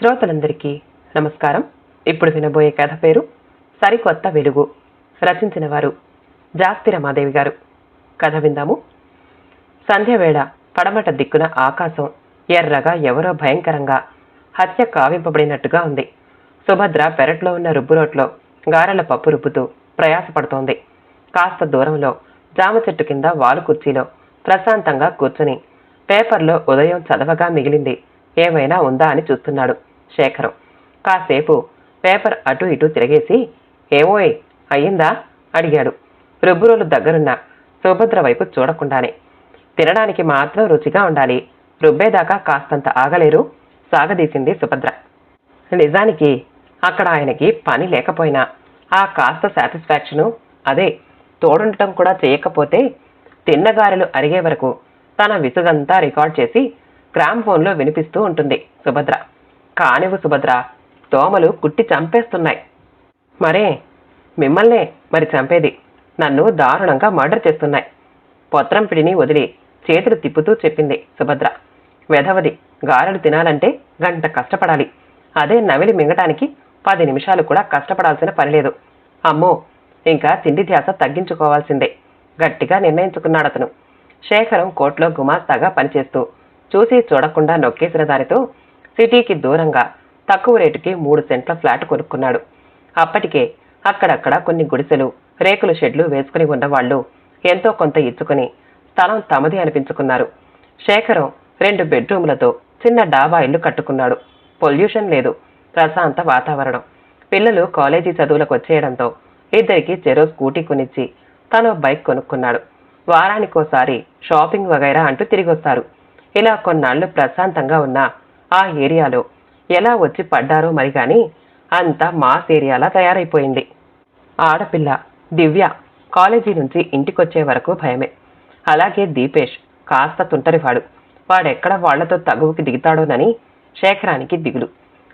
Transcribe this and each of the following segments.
శ్రోతలందరికీ నమస్కారం. ఇప్పుడు వినబోయే కథ పేరు సరికొత్త వెలుగు. రచించిన వారు జాస్తి రమాదేవి గారు. కథ విందాము. సంధ్యవేళ పడమట దిక్కున ఆకాశం ఎర్రగా ఎవరో భయంకరంగా హత్య కావింపబడినట్టుగా ఉంది. సుభద్ర పెరట్లో ఉన్న రుబ్బురోట్లో గారెల పప్పు రుబ్బుతూ ప్రయాసపడుతోంది. కాస్త దూరంలో జామ చెట్టు కింద వాలు కుర్చీలో ప్రశాంతంగా కూర్చుని పేపర్లో ఉదయం చదవగా మిగిలింది ఏమైనా ఉందా అని చూస్తున్నాడు శేఖరం. కాసేపు పేపర్ అటు ఇటు తిరిగేసి ఏమోయ్ అయ్యిందా? అడిగాడు. రుబ్బురోలు దగ్గరున్న సుభద్ర వైపు చూడకుండానే. తినడానికి మాత్రం రుచిగా ఉండాలి. రుబ్బేదాకా కాస్తంత ఆగలేరు సాగదీసింది సుభద్ర. నిజానికి అక్కడ ఆయనకి పని లేకపోయినా ఆ కాస్త సాటిస్ఫాక్షను అదే తోడుండటం కూడా చేయకపోతే తిన్నగారెలు అరిగే వరకు తన విసుగంతా రికార్డ్ చేసి గ్రామ్ ఫోన్లో వినిపిస్తూ ఉంటుంది సుభద్ర. కానివు సుభద్ర దోమలు కుట్టి చంపేస్తున్నాయి. మరే మిమ్మల్నే మరి చంపేది నన్ను దారుణంగా మర్డర్ చేస్తున్నాయి. పొత్రం పిడిని వదిలి చేతులు తిప్పుతూ చెప్పింది సుభద్ర. వెధవది గారెలు తినాలంటే గంట కష్టపడాలి. అదే నవిలి మింగటానికి పది నిమిషాలు కూడా కష్టపడాల్సిన పనిలేదు అమ్మో ఇంకా తిండి ధ్యాస తగ్గించుకోవాల్సిందే. గట్టిగా నిర్ణయించుకున్నాడు అతను శేఖరం కోర్టులో గుమాస్తాగా పనిచేస్తూ చూసి చూడకుండా నొక్కేసిన దానితో సిటీకి దూరంగా తక్కువ రేటుకి మూడు సెంట్ల ఫ్లాట్ కొనుక్కున్నాడు. అప్పటికే అక్కడక్కడ కొన్ని గుడిసెలు రేకుల షెడ్లు వేసుకుని ఉన్నవాళ్ళు ఎంతో కొంత ఇచ్చుకుని స్థలం తమది అనిపించుకున్నారు. శేఖరం రెండు బెడ్రూములతో చిన్న డాబా ఇల్లు కట్టుకున్నాడు. పొల్యూషన్ లేదు ప్రశాంత వాతావరణం. పిల్లలు కాలేజీ చదువులకు వచ్చేయడంతో ఇద్దరికి చెరో స్కూటీ కొనిచ్చి తను బైక్ కొనుక్కున్నాడు. వారానికోసారి షాపింగ్ వగైరా అంటూ తిరిగొస్తారు. ఇలా కొన్నాళ్ళు ప్రశాంతంగా ఉన్న. ఆ ఏరియాలో ఎలా వచ్చి పడ్డారో మరి కానీ అంతా మాస్ ఏరియాలా తయారైపోయింది. ఆడపిల్ల దివ్య కాలేజీ నుంచి ఇంటికొచ్చే వరకు భయమే. అలాగే దీపేష్ కాస్త తుంటరివాడు. వాడెక్కడ వాళ్ళతో తగువుకి దిగుతాడోనని శేఖరానికి దిగులు.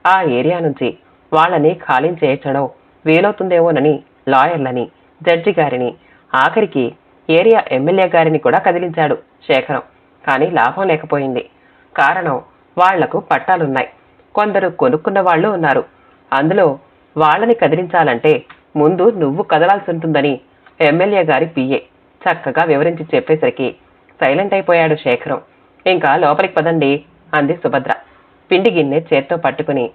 ఆ ఏరియా నుంచి వాళ్ళని ఖాళీ చేయించడం వీలవుతుందేమోనని లాయర్లని జడ్జి గారిని ఆఖరికి ఏరియా ఎమ్మెల్యే గారిని కూడా కదిలించాడు శేఖరం. కానీ లాభం లేకపోయింది. కారణం వాళ్ళకు పట్టాలున్నాయి. కొందరు కొనుక్కున్న వాళ్ళు ఉన్నారు. అందులో వాళ్ళని కదిలించాలంటే ముందు నువ్వు కదలాల్సి ఉంటుందని ఎమ్మెల్యే గారి పిఏ చక్కగా వివరించి చెప్పేసరికి సైలెంట్ అయిపోయాడు శేఖరం. ఇంకా లోపలికి పదండి అంది సుభద్ర. పిండి గిన్నె చేత్తో పట్టుకుని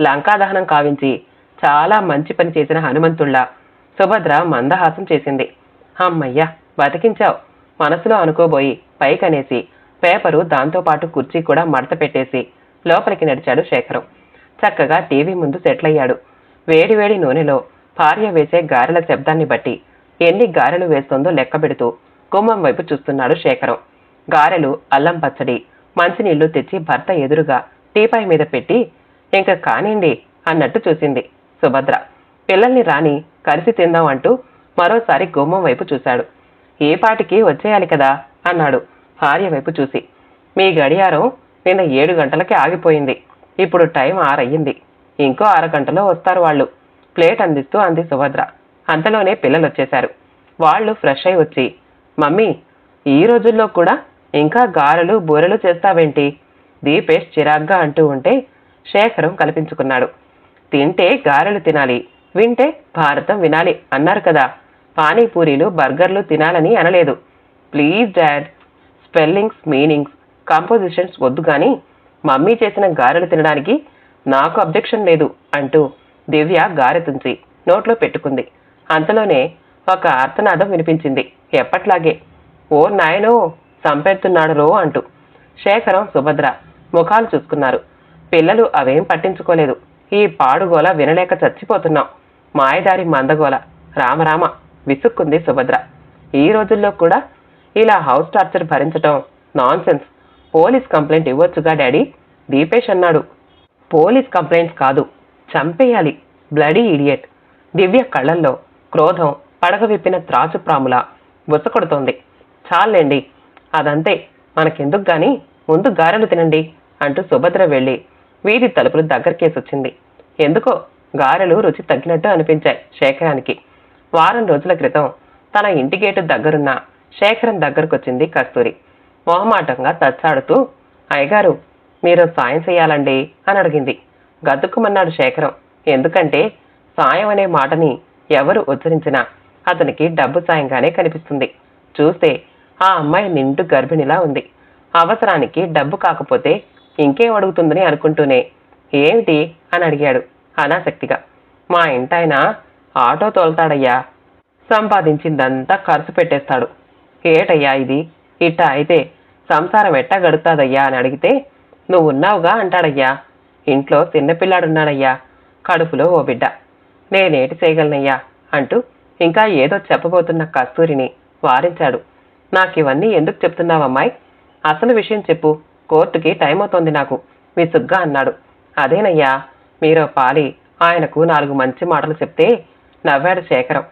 లంకాదహనం కావించి చాలా మంచి పని చేసిన హనుమంతుళ్ళ. సుభద్ర మందహాసం చేసింది. అమ్మయ్యా బతికించావు. మనసులో అనుకోబోయి పైకనేసి పేపరు దాంతోపాటు కుర్చీ కూడా మడత పెట్టేసి లోపలికి నడిచాడు శేఖరం. చక్కగా టీవీ ముందు సెటిల్ అయ్యాడు వేడివేడి నూనెలో భార్య వేసే గారెల శబ్దాన్ని బట్టి ఎన్ని గారెలు వేస్తుందో లెక్క పెడుతూ గుమ్మం వైపు చూస్తున్నాడు శేఖరం. గారెలు అల్లం పచ్చడి మంచినీళ్ళు తెచ్చి భర్త ఎదురుగా టీపాయ్ మీద పెట్టి ఇంక కానిండి అన్నట్టు చూసింది సుభద్ర. పిల్లల్ని రాని కలిసి తిందాం అంటూ మరోసారి గుమ్మం వైపు చూశాడు. ఏ పాటికి వచ్చేయాలి కదా? అన్నాడు. భార్య వైపు చూసి. మీ గడియారం నిన్న ఏడు గంటలకి ఆగిపోయింది. ఇప్పుడు టైం ఆరయ్యింది. ఇంకో అరగంటలో వస్తారు వాళ్ళు. ప్లేట్ అందిస్తూ అంది సుభద్ర. అంతలోనే పిల్లలు వచ్చేశారు వాళ్ళు ఫ్రెష్ అయి వచ్చి మమ్మీ ఈ రోజుల్లో కూడా ఇంకా గారెలు బూరెలు చేస్తావేంటి? దీపేష్ చిరాగ్గా అంటూ ఉంటే శేఖరం కల్పించుకున్నాడు. తింటే గారెలు తినాలి వింటే భారతం వినాలి అన్నారు కదా. పానీపూరీలు బర్గర్లు తినాలని అనలేదు. Please dad spellings meanings compositions వద్దు కానీ మమ్మీ చేసిన గారెలు తినడానికి నాకు అబ్జెక్షన్ లేదు అంటూ దివ్య గారె తుంచి నోట్లో పెట్టుకుంది. అంతలోనే ఒక అర్థనాదం వినిపించింది. ఎప్పట్లాగే ఓ నాయనో సంపెడుతున్నాడు రో అంటూ శేఖరం సుభద్ర ముఖాలు చూసుకున్నారు. పిల్లలు అవేం పట్టించుకోలేదు. ఈ పాడుగోల వినలేక చచ్చిపోతున్నాం. మాయదారి మందగోల. రామరామ విసుక్కుంది సుభద్ర. ఈ రోజుల్లో కూడా ఇలా హౌస్ టార్చర్ భరించటం నాన్ సెన్స్ పోలీస్ కంప్లైంట్ ఇవ్వొచ్చుగా డాడీ. దీపేష్ అన్నాడు. పోలీస్ కంప్లైంట్స్ కాదు చంపేయాలి. Bloody idiot. దివ్య కళ్ళల్లో క్రోధం పడగ విప్పిన త్రాచు ప్రాముల బుసకొడుతోంది చాలండి అదంతే. మనకెందుకు గాని? ముందు గారెలు తినండి అంటూ సుభద్ర వెళ్ళి వీధి తలుపులు దగ్గరకేసొచ్చింది. ఎందుకో గారెలు రుచి తగ్గినట్టు అనిపించాయి శేఖరానికి. వారం రోజుల క్రితం తన ఇంటి గేటు దగ్గరున్న శేఖరం దగ్గరకొచ్చింది కస్తూరి. మొహమాటంగా తచ్చాడుతూ అయ్యగారు మీరు సాయం చేయాలండి అని అడిగింది. గతుక్కుమన్నాడు శేఖరం. ఎందుకంటే సాయం అనే మాటని ఎవరు ఉచ్చరించినా అతనికి డబ్బు సాయంగానే కనిపిస్తుంది. చూస్తే ఆ అమ్మాయి నిండు గర్భిణిలా ఉంది. అవసరానికి డబ్బు కాకపోతే ఇంకేం అడుగుతుందని అనుకుంటూనే ఏమిటి? అని అడిగాడు అనాసక్తిగా. మా ఇంటాయన ఆటో తోలుతాడయ్యా. సంపాదించిందంతా ఖర్చు పెట్టేస్తాడు. ఏటయ్యా ఇది? ఇట్ట అయితే సంసారం ఎట్టా గడుపుతాదయ్యా అని అడిగితే నువ్వు ఉన్నావుగా అంటాడయ్యా. ఇంట్లో చిన్నపిల్లాడున్నాడయ్యా కడుపులో ఓ బిడ్డ. నేనేటి చేయగలనయ్యా? అంటూ ఇంకా ఏదో చెప్పబోతున్న కస్తూరిని వారించాడు. నాకు ఇవన్నీ ఎందుకు చెప్తున్నావమ్మాయి? అసలు విషయం చెప్పు. కోర్టుకి టైం అవుతోంది నాకు. విసుగ్గా అన్నాడు. అదేనయ్యా. మీరో పాలి ఆయనకు నాలుగు మంచి మాటలు చెప్తే నవ్వాడు శేఖరం.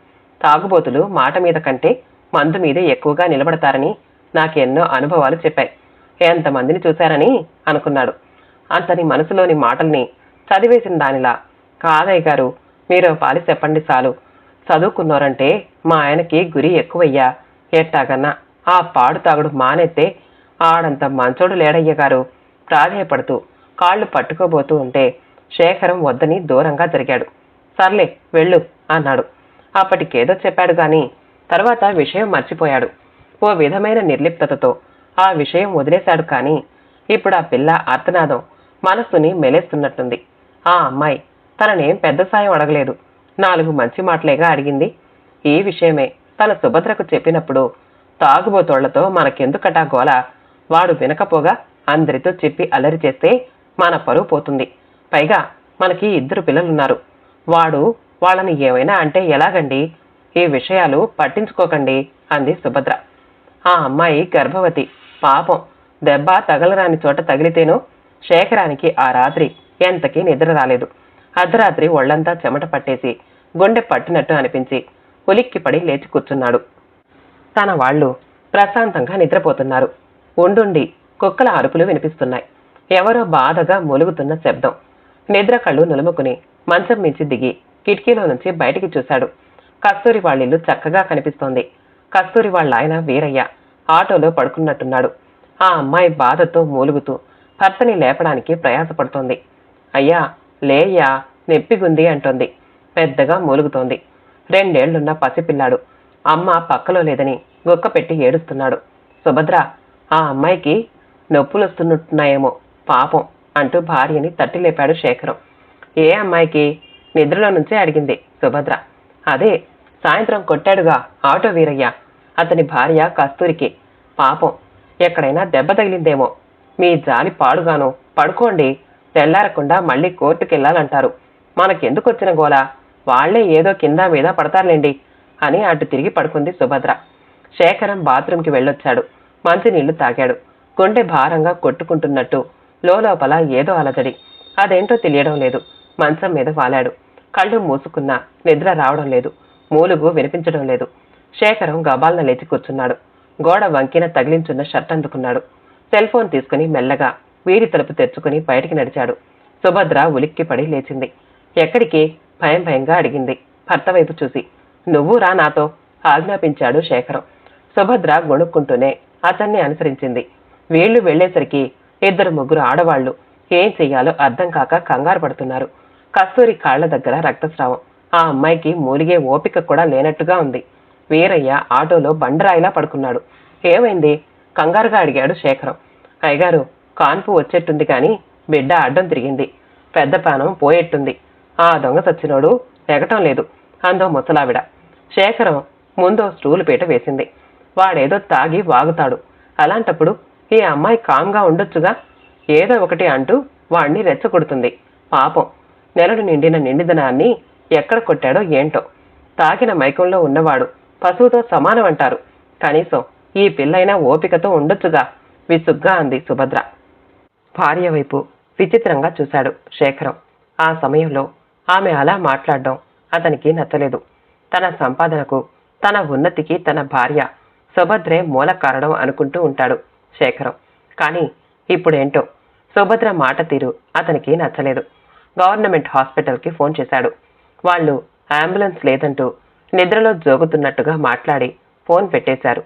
తాగుబోతులు మాట మీద కంటే మందు మీదే ఎక్కువగా నిలబడతారని నాకెన్నో అనుభవాలు చెప్పాయి. ఎంతమందిని చూశారని అనుకున్నాడు. అతని మనసులోని మాటల్ని చదివేసిన దానిలా కాదయ్య గారు మీరు పాలి చెప్పండి చాలు. చదువుకున్నారంటే మా ఆయనకి గురి ఎక్కువయ్యా ఎట్టాగన్నా. ఆ పాడు తాగుడు మానేస్తే ఆడంత మంచోడు లేడయ్య గారు. ప్రాధేయపడుతూ కాళ్ళు పట్టుకోబోతూ ఉంటే శేఖరం వద్దని దూరంగా జరిగాడు సర్లే వెళ్ళు. అన్నాడు. అప్పటికేదో చెప్పాడు గాని తర్వాత విషయం మర్చిపోయాడు. ఓ విధమైన నిర్లిప్తతతో ఆ విషయం వదిలేశాడు కానీ ఇప్పుడు ఆ పిల్ల అర్థనాదం మనస్సుని మెలేస్తున్నట్టుంది. ఆ అమ్మాయి తననేం పెద్ద సాయం అడగలేదు. నాలుగు మంచి మాటలేగా అడిగింది. ఈ విషయమే తన సుభద్రకు చెప్పినప్పుడు తాగుబోతోళ్ళతో మనకెందుకటా గోల? వాడు వినకపోగా అందరితో చెప్పి అల్లరి చేస్తే మన పరువు పోతుంది. పైగా మనకి ఇద్దరు పిల్లలున్నారు. వాడు వాళ్ళని ఏమైనా అంటే ఎలాగండి? ఈ విషయాలు పట్టించుకోకండి అంది సుభద్ర. ఆ అమ్మాయి గర్భవతి పాపం. దెబ్బ తగలరాని చోట తగిలితేనో? శేఖరానికి ఆ రాత్రి ఎంతకీ నిద్ర రాలేదు. అర్ధరాత్రి ఒళ్ళంతా చెమట పట్టేసి గుండె పట్టినట్టు అనిపించి ఉలిక్కిపడి లేచి కూర్చున్నాడు. తన వాళ్ళు ప్రశాంతంగా నిద్రపోతున్నారు. ఉండుండి కుక్కల అరుపులు వినిపిస్తున్నాయి. ఎవరో బాధగా మొలుగుతున్న శబ్దం. నిద్ర కళ్ళు నులుముకుని మంచం మించి దిగి కిటికీలో నుంచి బయటికి చూశాడు. కస్తూరి వాళ్ళిల్లు చక్కగా కనిపిస్తోంది. కస్తూరి వాళ్ళ ఆయన వీరయ్య ఆటోలో పడుకున్నట్టున్నాడు. ఆ అమ్మాయి బాధతో మూలుగుతూ భర్తని లేపడానికి ప్రయాసపడుతోంది. అయ్యా లేయ్యా నెప్పిగుంది అంటోంది. పెద్దగా మూలుగుతోంది. రెండేళ్ళున్న పసిపిల్లాడు. అమ్మ పక్కలో లేదని గుక్క పెట్టి ఏడుస్తున్నాడు. సుభద్ర ఆ అమ్మాయికి నొప్పులొస్తున్నట్టున్నాయేమో పాపం అంటూ భార్యని తట్టి లేపాడు శేఖరం. ఏ అమ్మాయికి? నిద్రలో నుంచే అడిగింది సుభద్ర. అదే సాయంత్రం కొట్టాడుగా ఆటో వీరయ్య అతని భార్య కస్తూరికి. పాపం ఎక్కడైనా దెబ్బ తగిలిందేమో. మీ జాలి పాడుగాను పడుకోండి తెల్లారకుండా మళ్ళీ కోర్టుకెళ్ళాలంటారు. మనకెందుకు వచ్చిన గోల? వాళ్ళే ఏదో కింద మీద పడతారులేండి అని అటు తిరిగి పడుకుంది సుభద్ర. శేఖరం బాత్రూంకి వెళ్ళొచ్చాడు. మంచినీళ్ళు తాగాడు. గుండె భారంగా కొట్టుకుంటున్నట్టు లోపల ఏదో అలజడి. అదేంటో తెలియడం లేదు. మంచం మీద వాలాడు. కళ్ళు మూసుకున్నా నిద్ర రావడం లేదు. మూలుగు వినిపించడం లేదు. శేఖరం గబాలన లేచి కూర్చున్నాడు. గోడ వంకిన తగిలించున్న షర్ట్ అందుకున్నాడు. సెల్ ఫోన్ తీసుకుని మెల్లగా వీడి తలుపు తెచ్చుకుని బయటికి నడిచాడు. సుభద్ర ఉలిక్కిపడి లేచింది. ఎక్కడికి? భయం భయంగా అడిగింది. భర్త వైపు చూసి. నువ్వు రా నాతో ఆజ్ఞాపించాడు శేఖరం. సుభద్ర గొణుక్కుంటూనే అతన్ని అనుసరించింది. వీళ్ళు వెళ్ళేసరికి ఇద్దరు ముగ్గురు ఆడవాళ్ళు ఏం చెయ్యాలో అర్థం కాక కంగారు పడుతున్నారు. కస్తూరి కాళ్ళ దగ్గర రక్తస్రావం. ఆ అమ్మాయికి మూలిగే ఓపిక కూడా లేనట్టుగా ఉంది. వీరయ్య ఆటోలో బండరాయిలా పడుకున్నాడు. ఏమైంది? కంగారుగా అడిగాడు శేఖరం. అయ్యగారు కాన్పు వచ్చేట్టుంది కానీ బిడ్డ అడ్డం తిరిగింది. పెద్ద పానం పోయేట్టుంది. ఆ దొంగ సచ్చినోడు ఎగటం లేదు. అందో ముసలావిడ. శేఖరం ముందో స్టూలు పీట వేసింది. వాడేదో తాగి వాగుతాడు. అలాంటప్పుడు ఈ అమ్మాయి కామ్గా ఉండొచ్చుగా? ఏదో ఒకటి అంటూ వాణ్ణి రెచ్చగొడుతుంది. పాపం. నెలడు నిండిన నిండిదనాన్ని ఎక్కడ కొట్టాడో ఏంటో. తాకిన మైకంలో ఉన్నవాడు పశువుతో సమానం అంటారు కనీసం ఈ పిల్లైనా ఓపికతో ఉండొచ్చుగా విసుగ్గా అంది సుభద్ర. భార్య వైపు విచిత్రంగా చూశాడు శేఖరం. ఆ సమయంలో ఆమె అలా మాట్లాడడం అతనికి నచ్చలేదు. తన సంపాదనకు తన ఉన్నతికి తన భార్య సుభద్రే మూల కారణం అనుకుంటూ ఉంటాడు శేఖరం. కానీ ఇప్పుడేంటో సుభద్ర మాట తీరు అతనికి నచ్చలేదు. గవర్నమెంట్ హాస్పిటల్కి ఫోన్ చేశాడు. వాళ్ళు అంబులెన్స్ లేదంటూ నిద్రలో జోగుతున్నట్టుగా మాట్లాడి ఫోన్ పెట్టేశారు.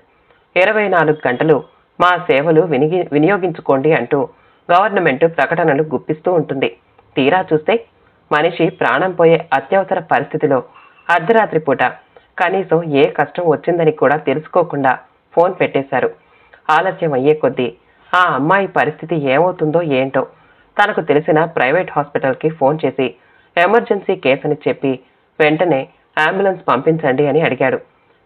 ఇరవై నాలుగు గంటలు మా సేవలు వినిగి వినియోగించుకోండి అంటూ గవర్నమెంట్ ప్రకటనలు గుప్పిస్తూ ఉంటుంది. తీరా చూస్తే మనిషి ప్రాణం పోయే అత్యవసర పరిస్థితిలో అర్ధరాత్రి పూట కనీసం ఏ కష్టం వచ్చిందని కూడా తెలుసుకోకుండా ఫోన్ పెట్టేశారు. ఆలస్యం అయ్యే కొద్దీ ఆ అమ్మాయి పరిస్థితి ఏమవుతుందో ఏంటో తనకు తెలిసిన ప్రైవేట్ హాస్పిటల్కి ఫోన్ చేసి ఎమర్జెన్సీ కేసు అని చెప్పి వెంటనే అంబులెన్స్ పంపించండి అని అడిగాడు.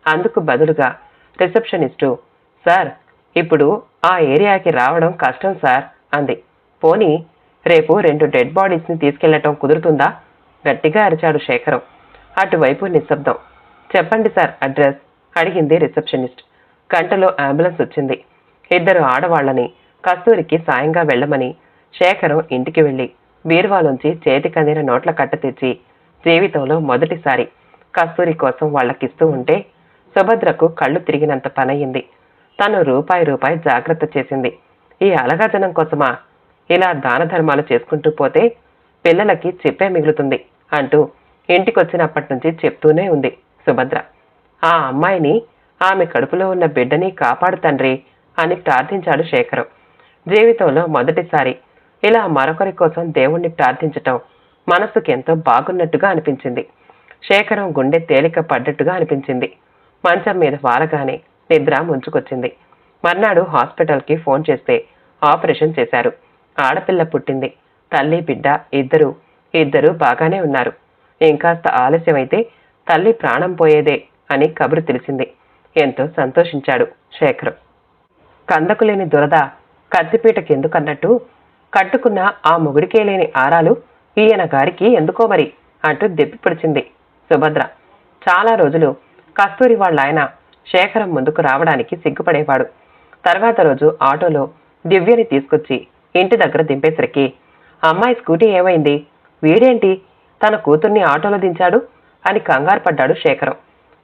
అందుకు బదులుగా రిసెప్షనిస్టు సార్ ఇప్పుడు ఆ ఏరియాకి రావడం కష్టం సార్ అంది. పోనీ రేపు రెండు డెడ్ బాడీస్ని తీసుకెళ్ళటం కుదురుతుందా? గట్టిగా అరిచాడు శేఖరం. అటువైపు నిశ్శబ్దం. చెప్పండి సార్ అడ్రస్ అడిగింది రిసెప్షనిస్ట్. గంటలో అంబులెన్స్ వచ్చింది. ఇద్దరు ఆడవాళ్ళని కస్తూరికి సాయంగా వెళ్ళమని శేఖరం ఇంటికి వెళ్ళి బీరువాలోంచి చేతికందిన నోట్ల కట్ట తెచ్చి జీవితంలో మొదటిసారి కస్తూరి కోసం వాళ్ళకిస్తూ ఉంటే సుభద్రకు కళ్ళు తిరిగినంత పనయింది తను రూపాయి రూపాయి జాగ్రత్త చేసింది. ఈ అలగాజనం కోసమా? ఇలా దాన ధర్మాలు చేసుకుంటూ పోతే పిల్లలకి చెప్పే మిగులుతుంది అంటూ ఇంటికొచ్చినప్పటి నుంచి చెప్తూనే ఉంది సుభద్ర. ఆ అమ్మాయిని ఆమె కడుపులో ఉన్న బిడ్డని కాపాడు తండ్రి అని ప్రార్థించాడు శేఖరు. జీవితంలో మొదటిసారి ఇలా మరొకరి కోసం దేవుణ్ణి ప్రార్థించటం మనసుకు ఎంతో బాగున్నట్టుగా అనిపించింది. శేఖరం గుండె తేలిక పడ్డట్టుగా అనిపించింది. మంచం మీద వాలగానే నిద్ర ముంచుకొచ్చింది. మర్నాడు హాస్పిటల్కి ఫోన్ చేస్తే ఆపరేషన్ చేశారు. ఆడపిల్ల పుట్టింది. తల్లి బిడ్డ ఇద్దరు ఇద్దరు బాగానే ఉన్నారు. ఇంకాస్త ఆలస్యమైతే తల్లి ప్రాణం పోయేదే అని కబురు తెలిసింది. ఎంతో సంతోషించాడు శేఖరం. కందకు లేని దురద కత్తిపీటకెందుకన్నట్టు కట్టుకున్న ఆ మొగుడికే లేని ఆరాలు ఈయన గారికి ఎందుకో మరి అంటూ దెప్పిపడిచింది సుభద్ర. చాలా రోజులు కస్తూరి వాళ్ళ ఆయన శేఖరం ముందుకు రావడానికి సిగ్గుపడేవాడు. తర్వాత రోజు ఆటోలో దివ్యని తీసుకొచ్చి ఇంటి దగ్గర దింపేసరికి అమ్మాయి స్కూటీ ఏమైంది? వీడేంటి? తన కూతుర్ని ఆటోలో దించాడు? అని కంగారు పడ్డాడు శేఖరం.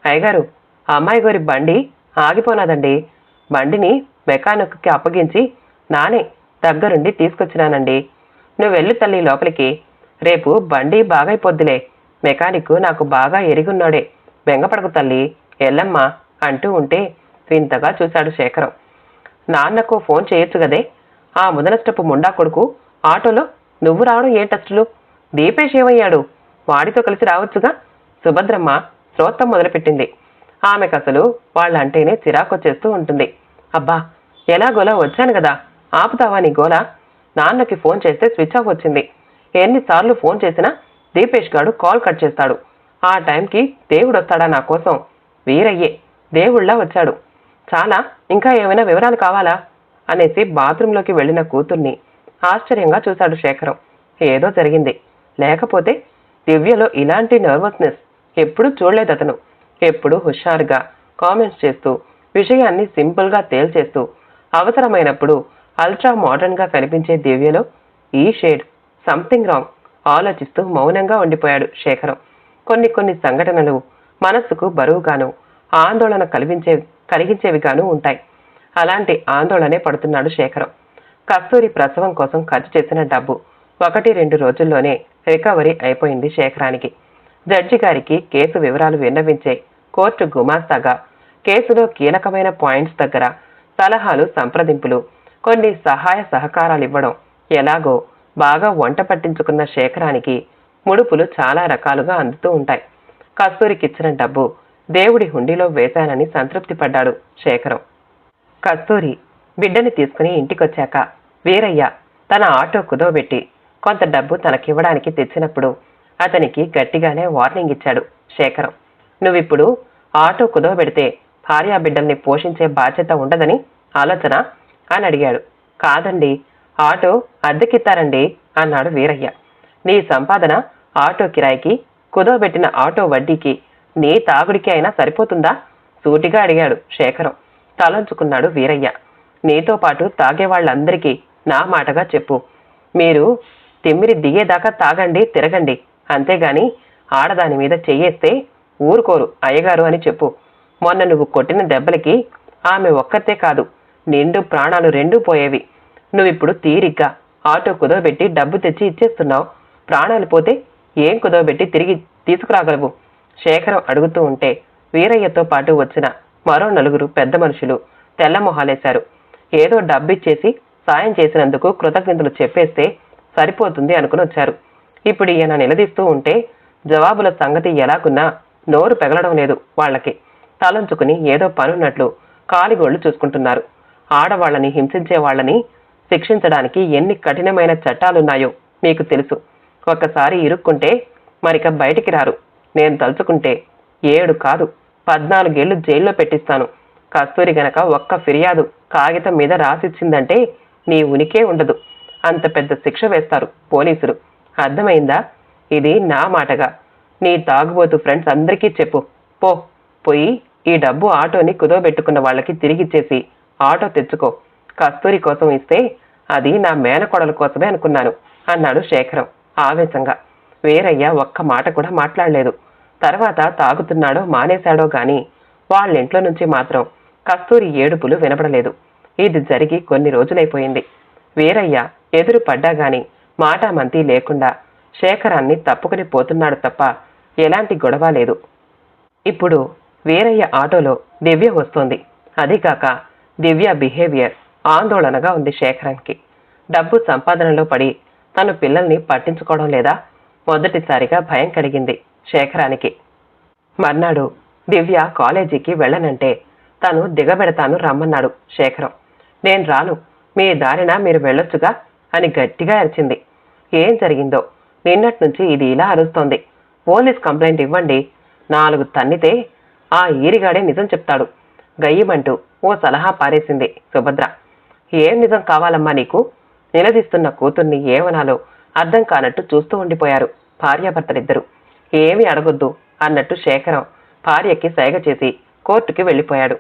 అయ్యగారు అమ్మాయి గారి బండి ఆగిపోనాదండి. బండిని మెకానిక్కి అప్పగించి నానే దగ్గరుండి తీసుకొచ్చినానండి. నువ్వు వెళ్ళు తల్లి లోపలికి. రేపు బండి బాగైపోద్దిలే. మెకానిక్ నాకు బాగా ఎరిగున్నాడే. బెంగపడకు తల్లి. ఎల్లమ్మా అంటూ ఉంటే వింతగా చూశాడు శేఖరం. నాన్నకు ఫోన్ చేయొచ్చు కదే. ఆ ముదనష్టపు ముండా కొడుకు ఆటోలో? నువ్వు రావడం ఏంటస్టులు దీపేష్ ఏమయ్యాడు? వాడితో కలిసి రావచ్చుగా? సుభద్రమ్మ శ్రోత్తం మొదలుపెట్టింది. ఆమెకు అసలు వాళ్ళంటేనే చిరాకొచ్చేస్తూ ఉంటుంది. అబ్బా ఎలాగోలా వచ్చాను కదా. ఆపుతావా నీ గోలా? నాన్నకి ఫోన్ చేస్తే స్విచ్ ఆఫ్ వచ్చింది. ఎన్నిసార్లు ఫోన్ చేసినా దీపేష్ గాడు కాల్ కట్ చేస్తాడు. ఆ టైంకి దేవుడు వస్తాడా నా కోసం? వీరయ్యే దేవుళ్ళ వచ్చాడు. చాలా ఇంకా ఏమైనా వివరాలు కావాలా? అనేసి బాత్రూంలోకి వెళ్ళిన కూతుర్ని ఆశ్చర్యంగా చూశాడు శేఖరం. ఏదో జరిగింది. లేకపోతే దివ్యలో ఇలాంటి నర్వస్నెస్ ఎప్పుడూ చూడలేదు అతను. ఎప్పుడూ హుషారుగా కామెంట్స్ చేస్తూ విషయాన్ని సింపుల్గా తేల్చేస్తూ అవసరమైనప్పుడు అల్ట్రా మోడర్న్గా కనిపించే దివ్యలో ఈ షేడ్ సంథింగ్ రాంగ్ ఆలోచిస్తూ మౌనంగా ఉండిపోయాడు శేఖరం. కొన్ని కొన్ని సంఘటనలు మనస్సుకు బరువుగాను ఆందోళన కలిగించే కలిగించేవిగాను ఉంటాయి. అలాంటి ఆందోళనే పడుతున్నాడు శేఖరం. కస్తూరి ప్రసవం కోసం ఖర్చు చేసిన డబ్బు ఒకటి రెండు రోజుల్లోనే రికవరీ అయిపోయింది శేఖరానికి. జడ్జి గారికి కేసు వివరాలు విన్నవించే కోర్టు గుమాస్తాగా కేసులో కీలకమైన పాయింట్స్ దగ్గర సలహాలు సంప్రదింపులు కొన్ని సహాయ సహకారాలు ఇవ్వడం ఎలాగో బాగా వంట పట్టించుకున్న శేఖరానికి ముడుపులు చాలా రకాలుగా అందుతూ ఉంటాయి. కస్తూరికిచ్చిన డబ్బు దేవుడి హుండీలో వేశానని సంతృప్తి పడ్డాడు శేఖరం. కస్తూరి బిడ్డని తీసుకుని ఇంటికొచ్చాక వీరయ్య తన ఆటో కుదోబెట్టి కొంత డబ్బు తనకివ్వడానికి తెచ్చినప్పుడు అతనికి గట్టిగానే వార్నింగ్ ఇచ్చాడు శేఖరం. నువ్విప్పుడు ఆటో కుదోబెడితే భార్యా బిడ్డల్ని పోషించే బాధ్యత ఉండదని ఆలోచన అని అడిగాడు. కాదండి ఆటో అద్దెకిత్తారండి అన్నాడు వీరయ్య. నీ సంపాదన ఆటో కిరాయికి కుదవబెట్టిన ఆటో వడ్డీకి నీ తాగుడికి అయినా సరిపోతుందా? సూటిగా అడిగాడు శేఖరం. తలంచుకున్నాడు వీరయ్య. నీతో పాటు తాగే వాళ్ళందరికీ నా మాటగా చెప్పు. మీరు తిమ్మిరి దిగేదాకా తాగండి తిరగండి. అంతేగాని ఆడదాని మీద చెయ్యేస్తే ఊరుకోరు అయ్యగారు అని చెప్పు. మొన్న నువ్వు కొట్టిన దెబ్బలకి ఆమె ఒక్కతే కాదు నిండు ప్రాణాలు రెండూ పోయేవి. నువ్విప్పుడు తీరిక ఆటో కుదవబెట్టి డబ్బు తెచ్చి ఇచ్చేస్తున్నావు. ప్రాణాలు పోతే ఏం కుదవబెట్టి తిరిగి తీసుకురాగలవు? శేఖరం అడుగుతూ ఉంటే వీరయ్యతో పాటు వచ్చిన మరో నలుగురు పెద్ద మనుషులు తెల్ల మొహాలేశారు. ఏదో డబ్బిచ్చేసి సాయం చేసినందుకు కృతజ్ఞతలు చెప్పేస్తే సరిపోతుంది అనుకుని వచ్చారు. ఇప్పుడు ఈయన నిలదీస్తూ ఉంటే జవాబుల సంగతి ఎలాగున్నా నోరు పెగలడం లేదు వాళ్ళకి. తలంచుకుని ఏదో పనున్నట్లు కాలిగోళ్ళు చూసుకుంటున్నారు. ఆడవాళ్ళని హింసించే వాళ్ళని శిక్షించడానికి ఎన్ని కఠినమైన చట్టాలున్నాయో మీకు తెలుసు. ఒక్కసారి ఇరుక్కుంటే మరిక బయటికి రారు. నేను తలుచుకుంటే ఏడు కాదు పద్నాలుగేళ్ళు జైల్లో పెట్టిస్తాను. కస్తూరి గనక ఒక్క ఫిర్యాదు కాగితం మీద రాసిచ్చిందంటే నీ ఉనికే ఉండదు. అంత పెద్ద శిక్ష వేస్తారు పోలీసులు. అర్థమైందా? ఇది నా మాటగా. నీ తాగుబోతు ఫ్రెండ్స్ అందరికీ చెప్పు. పో పోయి ఈ డబ్బు ఆటోని కుదవబెట్టుకున్న వాళ్ళకి తిరిగిచ్చేసి ఆటో తెచ్చుకో. కస్తూరి కోసం ఇస్తే అది నా మేనకోడల కోసమే అనుకున్నాను అన్నాడు శేఖరం ఆవేశంగా. వీరయ్య ఒక్క మాట కూడా మాట్లాడలేదు. తర్వాత తాగుతున్నాడో మానేశాడో గాని వాళ్ళింట్లో నుంచి మాత్రం కస్తూరి ఏడుపులు వినపడలేదు ఇది జరిగి కొన్ని రోజులైపోయింది. వీరయ్య ఎదురు పడ్డా గాని మాటామంతి లేకుండా శేఖరాన్ని తప్పుకుని పోతున్నాడు తప్ప ఎలాంటి గొడవ లేదు. ఇప్పుడు వీరయ్య ఆటోలో దివ్య వస్తోంది. అదీకాక దివ్య బిహేవియర్ ఆందోళనగా ఉంది శేఖరానికి. డబ్బు సంపాదనలో పడి తను పిల్లల్ని పట్టించుకోవడం లేదా మొదటిసారిగా భయం కలిగింది శేఖరానికి. మర్నాడు దివ్య కాలేజీకి వెళ్ళనంటే తను దిగబెడతాను రమ్మన్నాడు శేఖరం. నేను రాను. మీ దారిన మీరు వెళ్ళొచ్చుగా? అని గట్టిగా అరిచింది. ఏం జరిగిందో? నిన్నటి నుంచి ఇది ఇలా అరుస్తోంది. పోలీస్ కంప్లైంట్ ఇవ్వండి. నాలుగు తన్నితే ఆ ఈరిగాడే నిజం చెప్తాడు. గయ్యమంటూ ఓ సలహా పారేసింది సుభద్ర. ఏం నిజం కావాలమ్మా నీకు? నిలదీస్తున్న కూతుర్ని ఏమనాలో అర్థం కానట్టు చూస్తూ ఉండిపోయారు భార్యాభర్తలిద్దరూ. ఏమీ అడగొద్దు అన్నట్టు శేఖరం భార్యకి సైగ చేసి కోర్టుకి వెళ్ళిపోయాడు.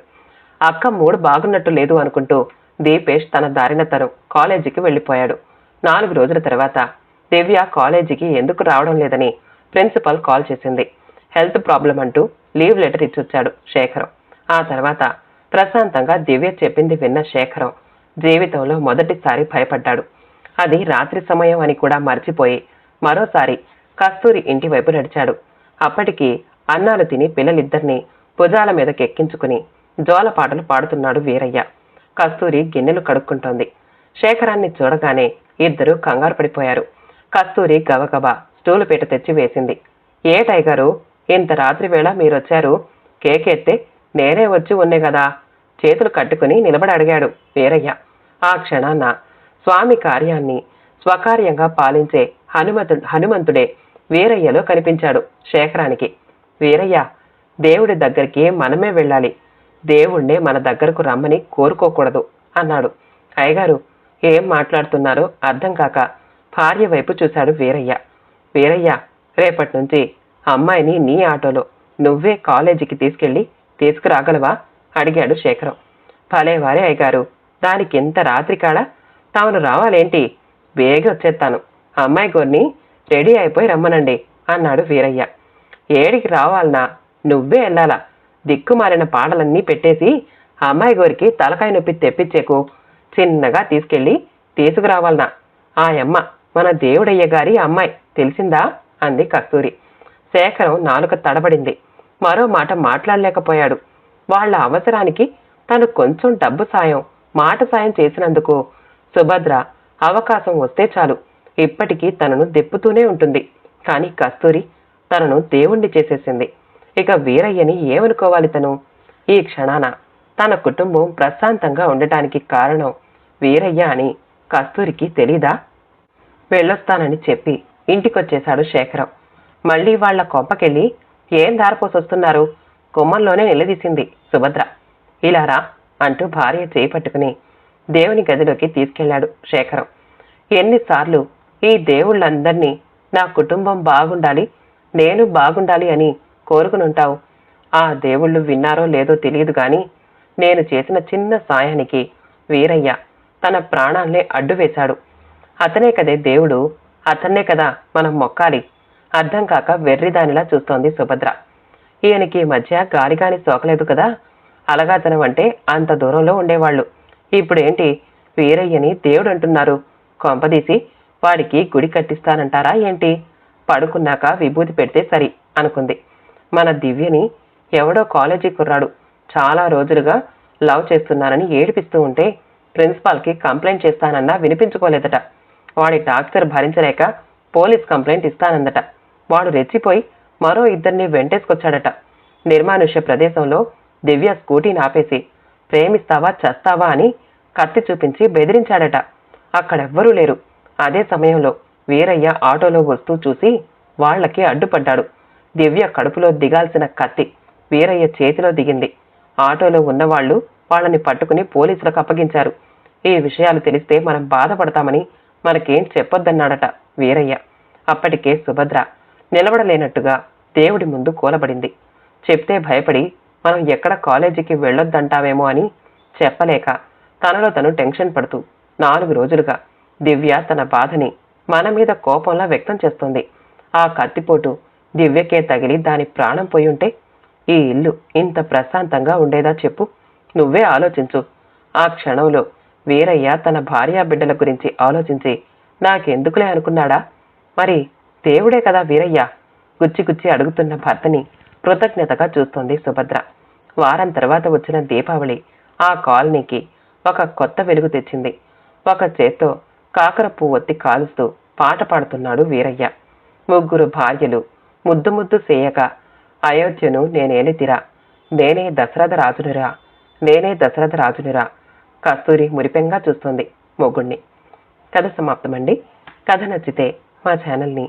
అక్క మూడు బాగున్నట్టు లేదు అనుకుంటూ దీపేష్ తన దారిన తను కాలేజీకి వెళ్ళిపోయాడు. నాలుగు రోజుల తర్వాత దివ్య కాలేజీకి ఎందుకు రావడం లేదని ప్రిన్సిపల్ కాల్ చేసింది. హెల్త్ ప్రాబ్లం అంటూ లీవ్ లెటర్ ఇచ్చొచ్చాడు శేఖరం. ఆ తర్వాత ప్రశాంతంగా దివ్య చెప్పింది విన్న శేఖరం జీవితంలో మొదటిసారి భయపడ్డాడు. అది రాత్రి సమయం అని కూడా మర్చిపోయి మరోసారి కస్తూరి ఇంటి వైపు నడిచాడు. అప్పటికి అన్నాలు తిని పిల్లలిద్దరినీ భుజాల మీదకి ఎక్కించుకుని జోలపాటలు పాడుతున్నాడు వీరయ్య. కస్తూరి గిన్నెలు కడుక్కుంటోంది. శేఖరాన్ని చూడగానే ఇద్దరు కంగారు పడిపోయారు. కస్తూరి గబగబా స్టూలు పీట తెచ్చి వేసింది. ఏ టైగరు? ఇంత రాత్రి వేళ మీరొచ్చారు? కేకెత్తే నేనే వచ్చి ఉన్నే కదా. చేతులు కట్టుకుని నిలబడి అడిగాడు వీరయ్య. ఆ క్షణాన స్వామి కార్యాన్ని స్వకార్యంగా పాలించే హనుమతు హనుమంతుడే వీరయ్యలో కనిపించాడు శేఖరానికి. వీరయ్య దేవుడి దగ్గరికి మనమే వెళ్ళాలి. దేవుణ్ణే మన దగ్గరకు రమ్మని కోరుకోకూడదు అన్నాడు. అయ్యగారు ఏం మాట్లాడుతున్నారో అర్థం కాక భార్య వైపు చూశాడు వీరయ్య. వీరయ్య రేపటి నుంచి అమ్మాయిని నీ ఆటోలో నువ్వే కాలేజీకి తీసుకెళ్ళి తీసుకురాగలవా? అడిగాడు శేఖరం. భలేవారే అయ్యగారు దానికి ఇంత రాత్రి కాడ తాను రావాలేంటి? వేగి వచ్చేస్తాను. అమ్మాయి కొన్ని రెడీ అయిపోయి రమ్మనండి అన్నాడు వీరయ్య. ఏడికి రావాలనా నువ్వే వెళ్ళాలా? దిక్కుమారిన పాటలన్నీ పెట్టేసి అమ్మాయి గోరికి తలకాయ నొప్పి తెప్పించేకు చిన్నగా తీసుకెళ్ళి తీసుకురావాలనా ఆ అమ్మ మన దేవుడయ్య గారి అమ్మాయి తెలిసిందా? అంది కస్తూరి. శేఖరం నాలుక తడబడింది. మరో మాట మాట్లాడలేకపోయాడు. వాళ్ళ అవసరానికి తను కొంచెం డబ్బు సాయం మాట సాయం చేసినందుకు సుభద్ర అవకాశం వస్తే చాలు. ఇప్పటికీ తనను దెప్పుతూనే ఉంటుంది. కానీ కస్తూరి తనను దేవుణ్ణి చేసేసింది. ఇక వీరయ్యని ఏమనుకోవాలి తను? ఈ క్షణాన తన కుటుంబం ప్రశాంతంగా ఉండటానికి కారణం వీరయ్య అని కస్తూరికి తెలీదా? వెళ్ళొస్తానని చెప్పి ఇంటికొచ్చేశాడు శేఖరం. మళ్ళీ వాళ్ళ కొంపకెళ్ళి ఏం దారిపోసొస్తున్నారు గుమ్మంలోనే నిలదీసింది సుభద్ర. ఇలా రా అంటూ భార్య చేయి పట్టుకుని దేవుని గదిలోకి తీసుకెళ్ళాడు శేఖరం. ఎన్నిసార్లు ఈ దేవుళ్ళందర్నీ నా కుటుంబం బాగుండాలి నేను బాగుండాలి అని కోరుకునుంటావు. ఆ దేవుళ్ళు విన్నారో లేదో తెలియదు గాని నేను చేసిన చిన్న సాయానికి వీరయ్య తన ప్రాణాల్నే అడ్డు వేశాడు అతనే కదే దేవుడు అతన్నే కదా మనం మొక్కాలి. అర్థం కాక వెర్రిదానిలా చూస్తోంది సుభద్ర. ఈయనకి ఈ మధ్య గాలిగాని సోకలేదు కదా. అలగాతనం అంటే అంత దూరంలో ఉండేవాళ్ళు. ఇప్పుడేంటి? వీరయ్యని దేవుడు అంటున్నారు కొంపదీసి వాడికి గుడి కట్టిస్తానంటారా ఏంటి? పడుకున్నాక విభూతి పెడితే సరి అనుకుంది. మన దివ్యని ఎవడో కాలేజీ కుర్రాడు. చాలా రోజులుగా లవ్ చేస్తున్నానని ఏడిపిస్తూ ఉంటే ప్రిన్సిపాల్కి కంప్లైంట్ చేస్తానన్నా వినిపించుకోలేదట. వాడి టార్చర్ భరించలేక పోలీస్ కంప్లైంట్ ఇస్తానందట. వాడు రెచ్చిపోయి మరో ఇద్దరిని వెంటేసుకొచ్చాడట. నిర్మానుష్య ప్రదేశంలో దివ్య స్కూటీని ఆపేసి ప్రేమిస్తావా చస్తావా? అని కత్తి చూపించి బెదిరించాడట. అక్కడెవ్వరూ లేరు. అదే సమయంలో వీరయ్య ఆటోలో వస్తూ చూసి వాళ్ళకి అడ్డుపడ్డాడు. దివ్య కడుపులో దిగాల్సిన కత్తి వీరయ్య చేతిలో దిగింది. ఆటోలో ఉన్నవాళ్ళు వాళ్ళని పట్టుకుని పోలీసులకు అప్పగించారు. ఈ విషయాలు తెలిస్తే మనం బాధపడతామని మనకేం చెప్పొద్దన్నాడట వీరయ్య. అప్పటికే సుభద్ర నిలబడలేనట్టుగా దేవుడి ముందు కూలబడింది. చెప్తే భయపడి మనం ఎక్కడ కాలేజీకి వెళ్ళొద్దంటావేమో అని చెప్పలేక తనలో తను టెన్షన్ పడుతూ నాలుగు రోజులుగా దివ్య తన బాధని మన మీద కోపంలా వ్యక్తం చేస్తుంది. ఆ కత్తిపోటు దివ్యకే తగిలి దాని ప్రాణం పోయి ఉంటే ఈ ఇల్లు ఇంత ప్రశాంతంగా ఉండేదా చెప్పు. నువ్వే ఆలోచించు. ఆ క్షణంలో వీరయ్య తన భార్యా బిడ్డల గురించి ఆలోచించి నాకెందుకులే అనుకున్నాడా? మరి దేవుడే కదా వీరయ్య? గుచ్చి గుచ్చి అడుగుతున్న భర్తని కృతజ్ఞతగా చూస్తోంది సుభద్ర. వారం తర్వాత వచ్చిన దీపావళి ఆ కాలనీకి ఒక కొత్త వెలుగు తెచ్చింది. ఒక చేత్తో కాకర పువ్వు ఒత్తి కాలుస్తూ పాట పాడుతున్నాడు వీరయ్య. ముగ్గురు భార్యలు ముద్దు ముద్దు సేయక అయోధ్యను నేనేలితిరా నేనే దశరథ రాజునిరా నేనే దశరథ రాజునిరా కస్తూరి మురిపెంగా చూస్తుంది మొగుణ్ణి. కథ సమాప్తమండి. కథ నచ్చితే మా ఛానల్ని